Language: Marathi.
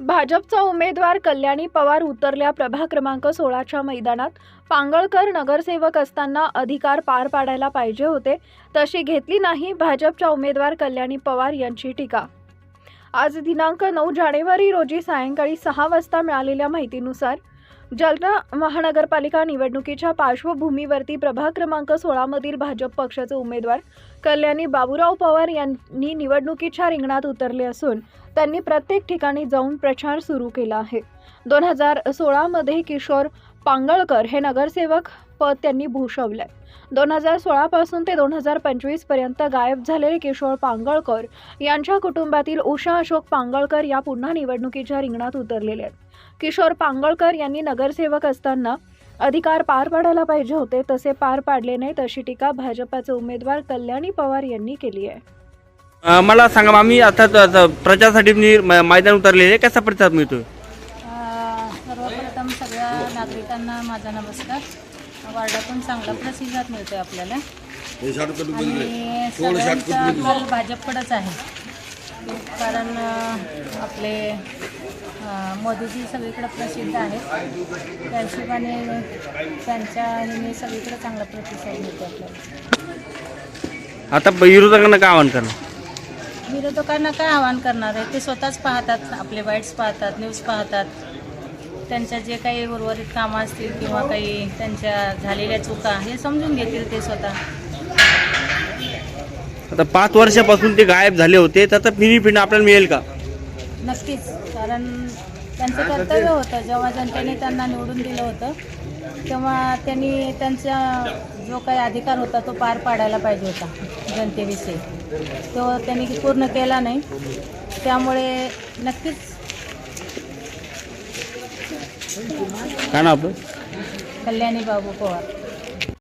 भाजपचा उमेदवार कल्याणी पवार उतरल्या प्रभा क्रमांक सोळाच्या मैदानात. पांगळकर नगरसेवक असताना अधिकार पार पाडायला पाहिजे होते. तशी घेतली नाही भाजपच्या उमेदवार कल्याणी पवार यांची टीका. आज दिनांक नऊ जानेवारी रोजी सायंकाळी सहा वाजता मिळालेल्या माहितीनुसार जालना महानगरपालिका निवडणुकीच्या पार्श्वभूमीवरती प्रभाग क्रमांक सोळामधील भाजप पक्षाचे उमेदवार कल्याणी बाबूराव पवार यांनी निवडणुकीच्या रिंगणात उतरले असून त्यांनी प्रत्येक ठिकाणी जाऊन प्रचार सुरू केला आहे. दोन हजार सोळामध्ये किशोर पांगळकर हे नगरसेवक पद त्यांनी भूषवलंय. दोन हजार सोळापासून ते दोन हजार पंचवीसपर्यंत गायब झालेले किशोर पांगळकर यांच्या कुटुंबातील उषा अशोक पांगळकर या पुन्हा निवडणुकीच्या रिंगणात उतरलेले आहेत. किशोर पांगळकर यांनी नगरसेवक असताना अधिकार पार पाडायला पाहिजे होते तसे पार पाडले नाहीत अशी टीका भाजपाचे उमेदवार कल्याणी पवार यांनी केली आहे. मला सांगा मग आम्ही आता प्रचारासाठी म- मैदान उतरलेले कसा प्रतिसाद मिळतोय? अ, सर्वप्रथम सगळ्या नागरिकांना माझा नमस्कार. वार्डातून चांगला प्रतिसाद मिळतोय आपल्याला. आणि सगळ्यांचा कल भाजपकडेच आहे. कारण आपले मोदीजी सगळीकडे प्रसिद्ध आहेत. त्या हिशोबाने त्यांच्या ह्याने सगळीकडे चांगला प्रतिसाद मिळतो आपल्याला. आता विरोधकांना काय आवाहन करणार? विरोधकांना काय आवाहन करणार आहे? ते स्वतःच पाहतात आपले वाईट्स पाहतात न्यूज पाहतात. त्यांच्या जे काही उर्वरित कामं असतील किंवा काही त्यांच्या झालेल्या चुका हे समजून घेतील ते स्वतः. आता पाच वर्षापासून ते गायब झाले होते त्याचा फिनी फिरणं आपल्याला मिळेल का? नक्कीच कारण त्यांचं कर्तव्य होतं. जेव्हा जनतेने त्यांना निवडून दिलं होतं तेव्हा त्यांनी त्यांचा जो काही अधिकार होता तो पार पाडायला पाहिजे होता जनतेविषयी. तो त्यांनी पूर्ण केला नाही. त्यामुळे नक्कीच काय ना आपलं? कल्याणी बाबू पवार.